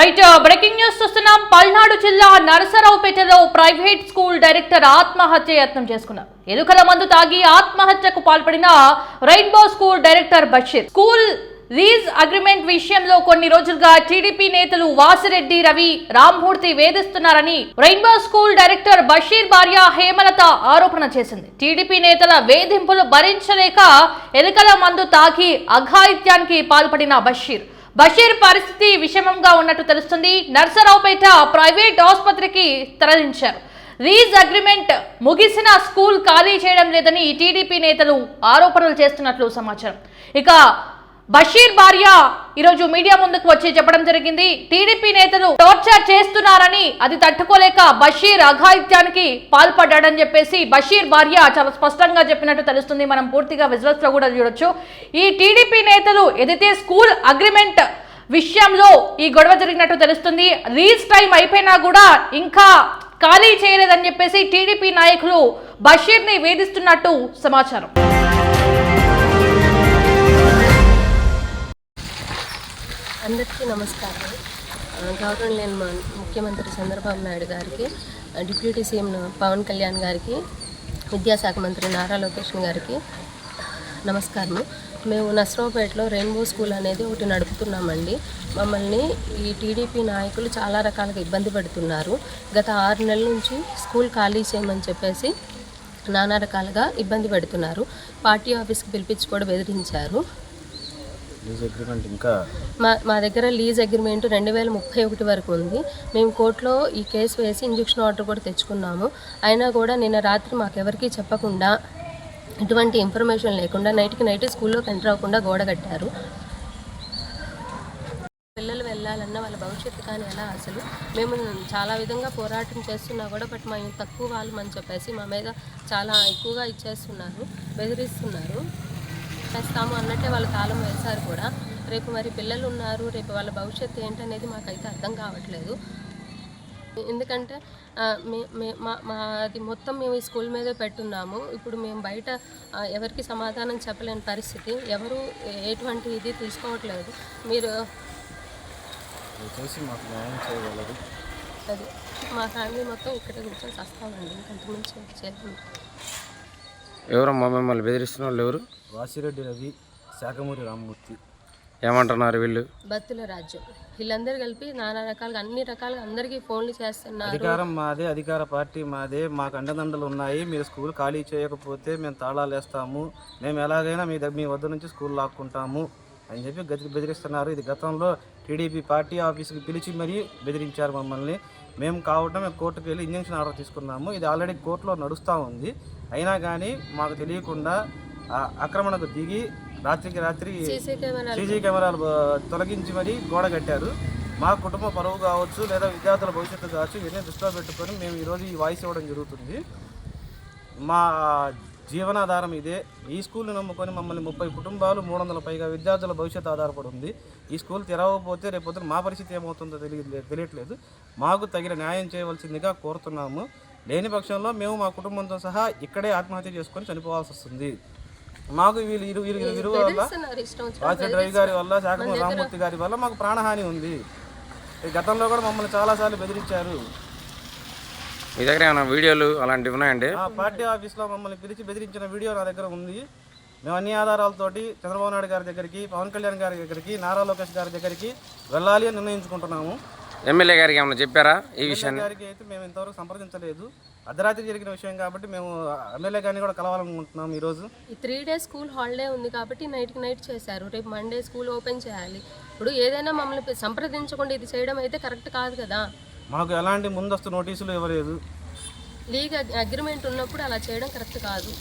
Right uh, breaking news చూస్తున్నాం. పల్నాడు జిల్లా నరసరావుపేటలో private school director ఆత్మహత్య యత్నం చేసుకున్నారు. ఎలుకల మందు తాగి ఆత్మహత్యకు పాల్పడిన rainbow school director Basheer. School lease agreement విషయంలో కొన్ని రోజులుగా టీడీపీ నేతలు వాసిరెడ్డి రవి రామ్మూర్తి వేధిస్తున్నారని రెయిన్బో స్కూల్ డైరెక్టర్ బషీర్ భార్య హేమలత ఆరోపణ చేసింది. టీడీపీ నేతల వేధింపులు భరించలేక ఎలుకల మందు తాగి అఘాయిత్యానికి పాల్పడిన బషీర్. బషీర్ పరిస్థితి విషమంగా ఉన్నట్టు తెలుస్తుంది. నర్సరావుపేట ప్రైవేట్ ఆసుపత్రికి తరలించారు. లీజ్ అగ్రిమెంట్ ముగిసిన స్కూల్ ఖాళీ చేయడం లేదని టీడీపీ నేతలు ఆరోపణలు చేస్తున్నట్లు సమాచారం. ఇక బషీర్ భార్య ఈరోజు మీడియా ముందుకు వచ్చి చెప్పడం జరిగింది. టీడీపీ నేతలు టార్చర్ చేస్తున్నారని అది తట్టుకోలేక బషీర్ అఘాయిత్యానికి పాల్పడ్డాడని చెప్పేసి బషీర్ భార్య చాలా స్పష్టంగా చెప్పినట్టు తెలుస్తుంది. మనం పూర్తిగా విజువల్స్లో కూడా చూడొచ్చు. ఈ టీడీపీ నేతలు ఏదైతే స్కూల్ అగ్రిమెంట్ విషయంలో ఈ గొడవ జరిగినట్టు తెలుస్తుంది రీల్స్ టైం అయిపోయినా కూడా ఇంకా ఖాళీ చేయలేదని చెప్పేసి టీడీపీ నాయకులు బషీర్ని వేధిస్తున్నట్టు సమాచారం. అందరికీ నమస్కారం. గౌరవం లేని మా ముఖ్యమంత్రి చంద్రబాబు నాయుడు గారికి డిప్యూటీ సీఎం పవన్ కళ్యాణ్ గారికి విద్యాశాఖ మంత్రి నారా లోకేష్ గారికి నమస్కారం. మేము నస్రావుపేటలో రెయిన్బో స్కూల్ అనేది ఒకటి నడుపుతున్నామండి. మమ్మల్ని ఈ టీడీపీ నాయకులు చాలా రకాలుగా ఇబ్బంది పెడుతున్నారు. గత ఆరు నెలల నుంచి స్కూల్ ఖాళీ చేయమని చెప్పేసి నానా రకాలుగా ఇబ్బంది పెడుతున్నారు. పార్టీ ఆఫీస్కి పిలిపించి కూడా బెదిరించారు. లీజ్ అగ్రిమెంట్ ఇంకా మా మా దగ్గర లీజ్ అగ్రిమెంట్ రెండు వేల ముప్పై ఒకటి వరకు ఉంది. మేము కోర్టులో ఈ కేసు వేసి ఇంజక్షన్ ఆర్డర్ కూడా తెచ్చుకున్నాము. అయినా కూడా నిన్న రాత్రి మాకెవరికీ చెప్పకుండా ఎటువంటి ఇన్ఫర్మేషన్ లేకుండా నైట్కి నైట్ స్కూల్లోకి ఎంటర్ అవ్వకుండా గోడ కట్టారు. పిల్లలు వెళ్ళాలన్న వాళ్ళ భవిష్యత్తు కానీ ఎలా అసలు? మేము చాలా విధంగా పోరాటం చేస్తున్నా కూడా బట్ మా తక్కువ వాళ్ళమని చెప్పేసి మా మీద చాలా ఎక్కువగా ఇచ్చేస్తున్నారు బెదిరిస్తున్నారు. చేస్తాము అన్నట్టే వాళ్ళ తాళం వేశారు కూడా. రేపు మరి పిల్లలు ఉన్నారు రేపు వాళ్ళ భవిష్యత్తు ఏంటనేది మాకైతే అర్థం కావట్లేదు. ఎందుకంటే ఆ, మే మే- మా మాది మొత్తం మేము ఈ స్కూల్ మీదే పెట్టున్నాము. ఇప్పుడు మేము బయట ఎవరికి సమాధానం చెప్పలేని పరిస్థితి. ఎవరు ఎటువంటి ఇది తీసుకోవట్లేదు. మీరు అది మా ఫ్యామిలీ మొత్తం ఇక్కడ కూర్చొని వస్తామండి ఇంకంతకుమించి చేయలేము. ఎవరమ్మా మిమ్మల్ని బెదిరిస్తున్న వాళ్ళు ఎవరు? వాసిరెడ్డి రవి శాఖమూరి రామ్మూర్తి. ఏమంటున్నారు వీళ్ళు? బత్తుల రాజ్యం. వీళ్ళందరూ కలిపి నానా రకాలుగా అన్ని రకాలుగా అందరికీ ఫోన్లు చేస్తున్నారు. అధికారం మాదే అధికార పార్టీ మాదే మాకు అండదండలు ఉన్నాయి. మీరు స్కూల్ ఖాళీ చేయకపోతే మేము తాళాలు వేస్తాము. మేము ఎలాగైనా మీ దగ్గర మీ వద్ద నుంచి స్కూల్ లాక్కుంటాము అని చెప్పి గతి బెదిరిస్తున్నారు. ఇది గతంలో టీడీపీ పార్టీ ఆఫీస్కి పిలిచి మరీ బెదిరించారు మమ్మల్ని. మేము కావటం మేము కోర్టుకు వెళ్ళి ఇంజక్షన్ ఆర్డర్ తీసుకున్నాము. ఇది ఆల్రెడీ కోర్టులో నడుస్తూ ఉంది. అయినా కానీ మాకు తెలియకుండా ఆక్రమణకు దిగి రాత్రికి రాత్రి సీసీ కెమెరాలు. తొలగించి మరీ గోడ కట్టారు. మా కుటుంబ పరువు కావచ్చు లేదా విద్యార్థుల భవిష్యత్తు కావచ్చు ఇవన్నీ దృష్టిలో పెట్టుకొని మేము ఈరోజు ఈ వాయిస్ ఇవ్వడం జరుగుతుంది. మా జీవనాధారం ఇదే. ఈ స్కూల్ని నమ్ముకొని మమ్మల్ని ముప్పై కుటుంబాలు మూడు వందల పైగా విద్యార్థుల భవిష్యత్తు ఆధారపడి ఉంది. ఈ స్కూల్ తెరవకపోతే రేపొద్దున మా పరిస్థితి ఏమవుతుందో తెలియదు తెలియట్లేదు. మాకు తగిన న్యాయం చేయవలసిందిగా కోరుతున్నాము. లేని పక్షంలో మేము మా కుటుంబంతో సహా ఇక్కడే ఆత్మహత్య చేసుకొని చనిపోవాల్సి వస్తుంది. మాకు వీళ్ళు ఇరు ఇరు ఇరు ఇరు వల్ల వాసిరెడ్డి రవి గారి వల్ల శాఖమూరి రామ్మూర్తి గారి వల్ల మాకు ప్రాణహాని ఉంది. ఈ గతంలో కూడా మమ్మల్ని చాలాసార్లు బెదిరించారు. మీ దగ్గర ఏమైనా వీడియోలు అలాంటివి ఉన్నాయండి? ఆ పార్టీ ఆఫీస్లో మమ్మల్ని పిలిచి బెదిరించిన వీడియో నా దగ్గర ఉంది. మేము అన్ని ఆధారాలతోటి చంద్రబాబు నాయుడు గారి దగ్గరికి పవన్ కళ్యాణ్ గారి దగ్గరికి నారా లోకేష్ గారి దగ్గరికి వెళ్ళాలి అని నిర్ణయించుకుంటున్నాము. ఎమ్మెల్యే గారికి ఏమైనా చెప్పారా ఈ విషయాన్ని? గారికి అయితే మేము ఇంతవరకు సంప్రదించలేదు. అర్ధరాత్రి జరిగిన విషయం కాబట్టి మేము ఎమ్మెల్యే గారిని కూడా కలవాలనుకుంటున్నాం ఈరోజు. ఈ త్రీ డేస్ స్కూల్ హాలిడే ఉంది కాబట్టి నైట్కి నైట్ చేశారు. రేపు మండే స్కూల్ ఓపెన్ చేయాలి. ఇప్పుడు ఏదైనా మమ్మల్ని సంప్రదించకుండా ఇది చేయడం అయితే కరెక్ట్ కాదు కదా. మాకు ఎలాంటి ముందస్తు నోటీసులు ఇవ్వలేదు. లీగ్ అగ్రిమెంట్ ఉన్నప్పుడు అలా చేయడం కరెక్ట్ కాదు.